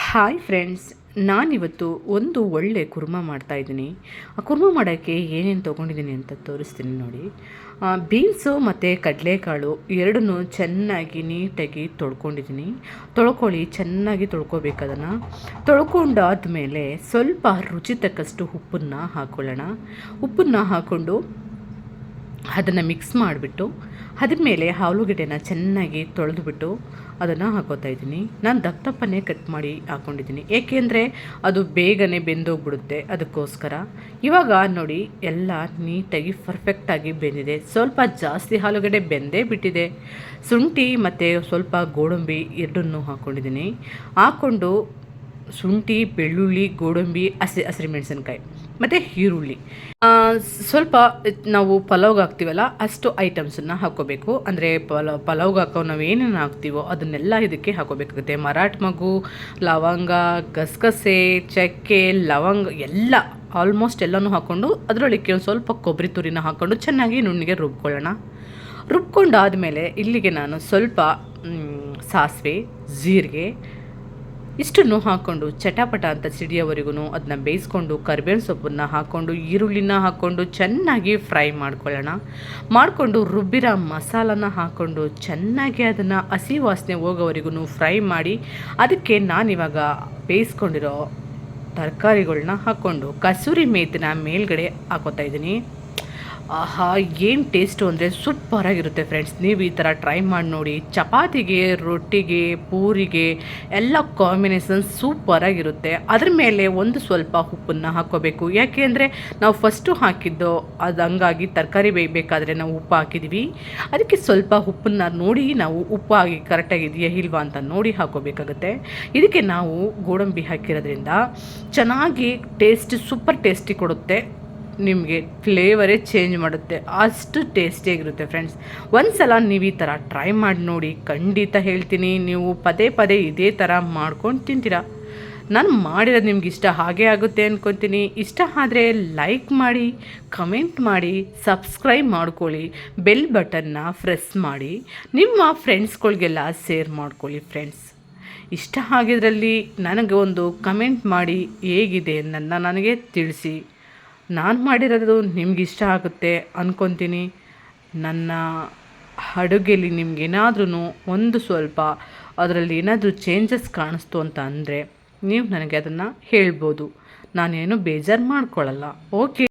Hi friends ನಾನಿವತ್ತು ಒಂದು ಒಳ್ಳೆ ಕುರ್ಮ ಮಾಡ್ತಾಯಿದ್ದೀನಿ ಆ ಕುರ್ಮ ಮಾಡೋಕ್ಕೆ ಏನೇನು ತೊಗೊಂಡಿದ್ದೀನಿ ಅಂತ ತೋರಿಸ್ತೀನಿ ನೋಡಿ. ಬೀನ್ಸು ಮತ್ತು ಕಡಲೆಕಾಳು ಎರಡನ್ನೂ ಚೆನ್ನಾಗಿ ನೀಟಾಗಿ ತೊಳ್ಕೊಂಡಿದ್ದೀನಿ. ತೊಳ್ಕೊಳ್ಳಿ, ಚೆನ್ನಾಗಿ ತೊಳ್ಕೊಬೇಕು ಅದನ್ನು. ತೊಳ್ಕೊಂಡಾದ್ಮೇಲೆ ಸ್ವಲ್ಪ ರುಚಿ ತಕ್ಕಷ್ಟು ಉಪ್ಪನ್ನು ಹಾಕ್ಕೊಳ್ಳೋಣ ಉಪ್ಪನ್ನು ಹಾಕ್ಕೊಂಡು ಅದನ್ನು ಮಿಕ್ಸ್ ಮಾಡಿಬಿಟ್ಟು ಅದ್ರ ಮೇಲೆ ಆಲೂಗಡ್ಡೆನ ಚೆನ್ನಾಗಿ ತೊಳೆದುಬಿಟ್ಟು ಅದನ್ನು ಹಾಕೋತಾ ಇದ್ದೀನಿ. ನಾನು ದಪ್ಪ ದಪ್ಪನೇ ಕಟ್ ಮಾಡಿ ಹಾಕ್ಕೊಂಡಿದ್ದೀನಿ ಏಕೆಂದರೆ ಅದು ಬೇಗನೆ ಬೆಂದೋಗ್ಬಿಡುತ್ತೆ ಅದಕ್ಕೋಸ್ಕರ. ಇವಾಗ ನೋಡಿ, ಎಲ್ಲ ನೀಟಾಗಿ ಪರ್ಫೆಕ್ಟಾಗಿ ಬೆಂದಿದೆ. ಸ್ವಲ್ಪ ಜಾಸ್ತಿ ಆಲೂಗಡ್ಡೆ ಬೆಂದೇ ಬಿಟ್ಟಿದೆ. ಶುಂಠಿ ಮತ್ತು ಸ್ವಲ್ಪ ಗೋಡಂಬಿ ಎರಡನ್ನೂ ಹಾಕ್ಕೊಂಡಿದ್ದೀನಿ ಹಾಕ್ಕೊಂಡು ಶುಂಠಿ, ಬೆಳ್ಳುಳ್ಳಿ, ಗೋಡಂಬಿ, ಹಸಿ ಹಸಿರು ಮೆಣಸಿನ್ಕಾಯಿ. ಮತ್ತು ಈರುಳ್ಳಿ. ಸ್ವಲ್ಪ ನಾವು ಪಲಾವ್ಗೆ ಹಾಕ್ತೀವಲ್ಲ, ಅಷ್ಟು ಐಟಮ್ಸನ್ನು ಹಾಕೋಬೇಕು ಅಂದರೆ ಪಲಾವ್ ಪಲಾವ್ಗೆ ಹಾಕೋ ನಾವು ಏನೇನು ಹಾಕ್ತೀವೋ ಅದನ್ನೆಲ್ಲ ಇದಕ್ಕೆ ಹಾಕೋಬೇಕಾಗುತ್ತೆ ಮರಾಠ ಮಗು, ಲವಂಗ, ಗಸಗಸೆ, ಚಕ್ಕೆ, ಲವಂಗ ಎಲ್ಲ ಆಲ್ಮೋಸ್ಟ್ ಎಲ್ಲನೂ ಹಾಕ್ಕೊಂಡು ಅದರೊಳಗೆ ಒಂದು ಸ್ವಲ್ಪ ಕೊಬ್ಬರಿ ತುರಿನ ಹಾಕ್ಕೊಂಡು ಚೆನ್ನಾಗಿ ನುಣ್ಣಿಗೆ ರುಬ್ಕೊಳ್ಳೋಣ. ರುಬ್ಕೊಂಡಾದಮೇಲೆ ಇಲ್ಲಿಗೆ ನಾನು ಸ್ವಲ್ಪ ಸಾಸಿವೆ, ಜೀರಿಗೆ ಇಷ್ಟನ್ನು ಹಾಕ್ಕೊಂಡು ಚಟಾಪಟ ಅಂತ ಸಿಡಿಯೋವರೆಗೂ ಅದನ್ನ ಬೇಯಿಸ್ಕೊಂಡು ಕರಿಬೇವಿನ ಸೊಪ್ಪನ್ನು ಹಾಕ್ಕೊಂಡು ಈರುಳ್ಳಿನ ಹಾಕ್ಕೊಂಡು ಚೆನ್ನಾಗಿ ಫ್ರೈ ಮಾಡ್ಕೊಳ್ಳೋಣ. ಮಾಡಿಕೊಂಡು ರುಬ್ಬಿರೋ ಮಸಾಲನ ಹಾಕ್ಕೊಂಡು ಚೆನ್ನಾಗಿ ಅದನ್ನು ಹಸಿ ವಾಸನೆ ಹೋಗೋವರೆಗೂ ಫ್ರೈ ಮಾಡಿ, ಅದಕ್ಕೆ ನಾನಿವಾಗ ಬೇಯಿಸ್ಕೊಂಡಿರೋ ತರಕಾರಿಗಳನ್ನ ಹಾಕ್ಕೊಂಡು ಕಸೂರಿ ಮೇತಿನ ಮೇಲ್ಗಡೆ ಹಾಕೋತಾ ಇದ್ದೀನಿ. ಆಹಾ, ಏನು ಟೇಸ್ಟು ಅಂದರೆ ಸೂಪರಾಗಿರುತ್ತೆ ಫ್ರೆಂಡ್ಸ್ ನೀವು ಈ ಥರ ಟ್ರೈ ಮಾಡಿ ನೋಡಿ, ಚಪಾತಿಗೆ, ರೊಟ್ಟಿಗೆ, ಪೂರಿಗೆ ಎಲ್ಲ ಕಾಂಬಿನೇಷನ್ ಸೂಪರಾಗಿರುತ್ತೆ ಅದ್ರ ಮೇಲೆ ಒಂದು ಸ್ವಲ್ಪ ಉಪ್ಪನ್ನು ಹಾಕೋಬೇಕು ಯಾಕೆ ಅಂದರೆ ನಾವು ಫಸ್ಟು ಹಾಕಿದ್ದು ಅದು ಹಂಗಾಗಿ ತರಕಾರಿ ಬೇಯಬೇಕಾದ್ರೆ ನಾವು ಉಪ್ಪು ಹಾಕಿದ್ವಿ. ಅದಕ್ಕೆ ಸ್ವಲ್ಪ ಉಪ್ಪನ್ನು ನೋಡಿ ನಾವು ಉಪ್ಪು ಆಗಿ ಕರೆಕ್ಟಾಗಿದೆಯಾ ಇಲ್ವಾ ಅಂತ ನೋಡಿ ಹಾಕೋಬೇಕಾಗುತ್ತೆ ಇದಕ್ಕೆ ನಾವು ಗೋಡಂಬಿ ಹಾಕಿರೋದ್ರಿಂದ ಚೆನ್ನಾಗಿ ಟೇಸ್ಟ್ ಸೂಪರ್ ಟೇಸ್ಟಿ ಕೊಡುತ್ತೆ. ನಿಮಗೆ ಫ್ಲೇವರೇ ಚೇಂಜ್ ಮಾಡುತ್ತೆ. ಅಷ್ಟು ಟೇಸ್ಟಿಯಾಗಿರುತ್ತೆ ಫ್ರೆಂಡ್ಸ್ ಒಂದು ಸಲ ನೀವು ಈ ಥರ ಟ್ರೈ ಮಾಡಿ ನೋಡಿ, ಖಂಡಿತ ಹೇಳ್ತೀನಿ, ನೀವು ಪದೇ ಪದೇ ಇದೇ ಥರ ಮಾಡ್ಕೊಂಡು ತಿಂತೀರಾ. ನಾನು ಮಾಡಿರೋದು ನಿಮ್ಗೆ ಇಷ್ಟ ಹಾಗೆ ಆಗುತ್ತೆ ಅಂದ್ಕೊತೀನಿ ಇಷ್ಟ ಆದರೆ ಲೈಕ್ ಮಾಡಿ ಕಮೆಂಟ್ ಮಾಡಿ ಸಬ್ಸ್ಕ್ರೈಬ್ ಮಾಡ್ಕೊಳ್ಳಿ ಬೆಲ್ ಬಟನ್ನ ಪ್ರೆಸ್ ಮಾಡಿ, ನಿಮ್ಮ ಫ್ರೆಂಡ್ಸ್ಗಳಿಗೆಲ್ಲ ಶೇರ್ ಮಾಡ್ಕೊಳ್ಳಿ ಫ್ರೆಂಡ್ಸ್ ಇಷ್ಟ ಆಗಿದ್ರಲ್ಲಿ ನನಗೆ ಒಂದು ಕಮೆಂಟ್ ಮಾಡಿ ಹೇಗಿದೆ ನನ್ನ ನನಗೆ ತಿಳಿಸಿ. ನಾನು ಮಾಡಿರೋದು ನಿಮ್ಗೆ ಇಷ್ಟ ಆಗುತ್ತೆ ಅಂದ್ಕೊತೀನಿ ನನ್ನ ಅಡುಗೆಲಿ ನಿಮ್ಗೇನಾದ್ರೂ ಒಂದು ಸ್ವಲ್ಪ ಅದರಲ್ಲಿ ಏನಾದರೂ ಚೇಂಜಸ್ ಕಾಣಿಸ್ತು ಅಂತ ಅಂದರೆ ನೀವು ನನಗೆ ಅದನ್ನು ಹೇಳ್ಬೋದು. ನಾನೇನು ಬೇಜಾರು ಮಾಡ್ಕೊಳ್ಳಲ್ಲ ಓಕೆ